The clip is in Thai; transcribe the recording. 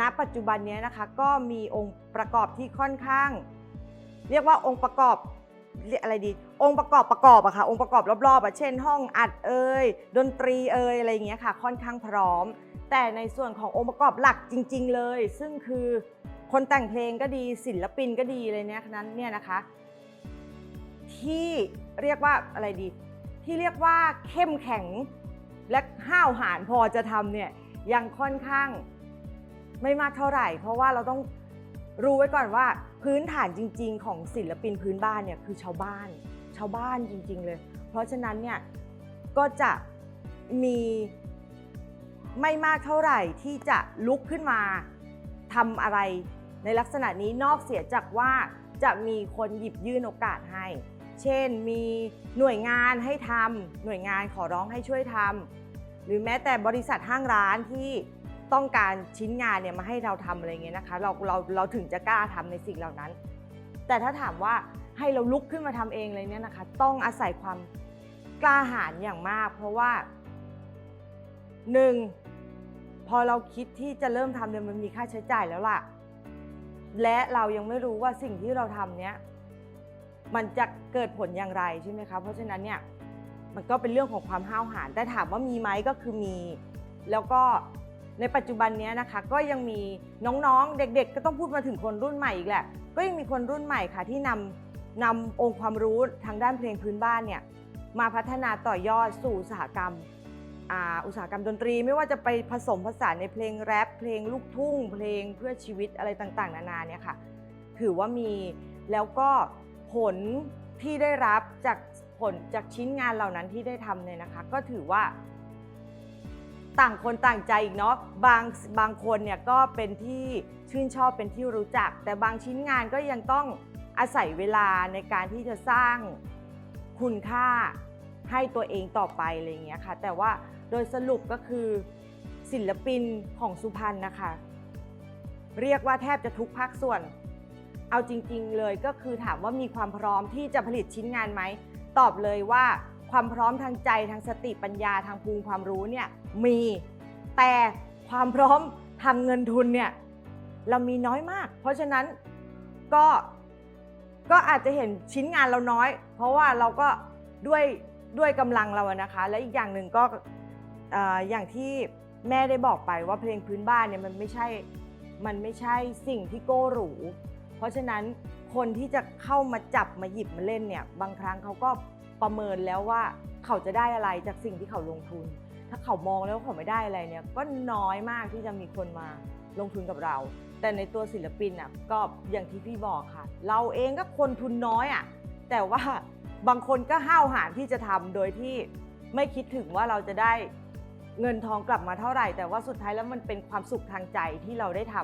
ณปัจจุบันนี้นะคะก็มีองค์ประกอบที่ค่อนข้าง เรียกว่าองค์ประกอบเรียกอะไรดี องค์ประกอบประกอบอะค่ะองค์ประกอบรอบๆอะเช่น ห้องอัดเอ่ยดนตรีเอ่ยอะไรอย่างเงี้ยค่ะ ค่อนข้างพร้อม แต่ในส่วนขององค์ประกอบหลักจริง ๆ เลย ซึ่งคือคนแต่งเพลงก็ดีศิลปินก็ดีเลยเนี่ยนั้นเนี่ยนะคะ ที่เรียกว่าอะไรดี ที่เรียกว่าเข้มแข็งและห้าวหาญพอจะทำเนี่ยยังค่อนข้าง ไม่มากเท่าไหร่ เพราะว่าเราต้องรู้ไว้ก่อนว่าพื้นฐานจริง ๆ ของศิลปินพื้นบ้านเนี่ยคือชาวบ้าน ชาวบ้านจริง ๆ เลย เพราะฉะนั้นเนี่ยก็จะมีไม่มากเท่าไหร่ที่จะลุกขึ้นมาทำอะไรในลักษณะนี้นอกเสียจากว่าจะมีคนหยิบยื่นโอกาสให้ เช่นมีหน่วยงานให้ทำหน่วยงานขอร้องให้ช่วยทำหรือแม้แต่บริษัทห้างร้านที่ ต้องการชิ้นงานเนี่ยมาให้เราทำอะไรเงี้ยนะคะเราเราเราถึงจะกล้าทำในสิ่งเหล่านั้น แต่ถ้าถามว่าให้เราลุกขึ้นมาทำเองเลยเนี่ยนะคะ ต้องอาศัยความกล้าหาญอย่างมาก เพราะว่าหนึ่งพอเราคิดที่จะเริ่มทำเนี่ยมันมีค่าใช้จ่ายแล้วล่ะ และเรายังไม่รู้ว่าสิ่งที่เราทำเนี้ยมันจะเกิดผลอย่างไรใช่ไหมคะเพราะฉะนั้นเนี่ยมันก็เป็นเรื่องของความห้าวหาญแต่ถามว่ามีไหมก็คือมี แล้วก็ ในปัจจุบันนี้นะคะก็ยังมีน้องๆ เด็กๆ ก็ต้องพูดมาถึงคนรุ่นใหม่อีกแหละ ก็ยังมีคนรุ่นใหม่ค่ะที่นำนำองค์ความรู้ทางด้านเพลงพื้นบ้านเนี่ยมาพัฒนาต่อยอดสู่อุตสาหกรรมอุตสาหกรรมดนตรี ไม่ว่าจะไปผสมผสานในเพลงแรปเพลงลูกทุ่ง เพลงเพื่อชีวิตอะไรต่างๆ นานาเนี่ยค่ะถือว่ามีแล้วก็ผลที่ได้รับจากผลจากชิ้นงานเหล่านั้นที่ได้ทำเนี่ยนะคะ ก็ถือว่า ต่างคนต่างใจอีกเนาะบางบางคนเนี่ยก็เป็นที่ชื่นชอบเป็นที่รู้จัก แต่บางชิ้นงานก็ยังต้องอาศัยเวลาในการที่จะสร้างคุณค่าให้ตัวเองต่อไปอะไรเงี้ยค่ะ แต่ว่าโดยสรุปก็คือศิลปินของสุพรรณนะคะ เรียกว่าแทบจะทุกภาคส่วน เอาจริง ๆ เลยก็คือถามว่ามีความพร้อมที่จะผลิตชิ้นงานไหม ตอบเลยว่า ความพร้อมทางใจทางสติปัญญาทางภูมิความรู้เนี่ยมีแต่ความพร้อมทางเงินทุนเนี่ยเรามีน้อยมาก เพราะฉะนั้นก็ก็อาจจะเห็นชิ้นงานเราน้อย เพราะว่าเราก็ด้วยด้วยกำลังเรานะคะ และอีกอย่างหนึ่งก็เอ่ออย่างที่แม่ได้บอกไปว่าเพลงพื้นบ้านเนี่ยมันไม่ใช่มันไม่ใช่สิ่งที่โก้หรูเพราะฉะนั้นคนที่จะเข้ามาจับมาหยิบมาเล่นเนี่ยบางครั้งเขาก็ ประเมินแล้วว่าเขาจะได้อะไรจากสิ่งที่เขาลงทุน ถ้าเขามองแล้วเขาไม่ได้อะไรเนี่ย ก็น้อยมากที่จะมีคนมาลงทุนกับเรา แต่ในตัวศิลปินอะก็อย่างที่พี่บอกค่ะ เราเองก็คนทุนน้อยอะแต่ว่าบางคนก็ห้าวหาญที่จะทำโดยที่ไม่คิดถึงว่าเราจะได้เงินทองกลับมาเท่าไหร่ แต่ว่าสุดท้ายแล้วมันเป็นความสุขทางใจที่เราได้ท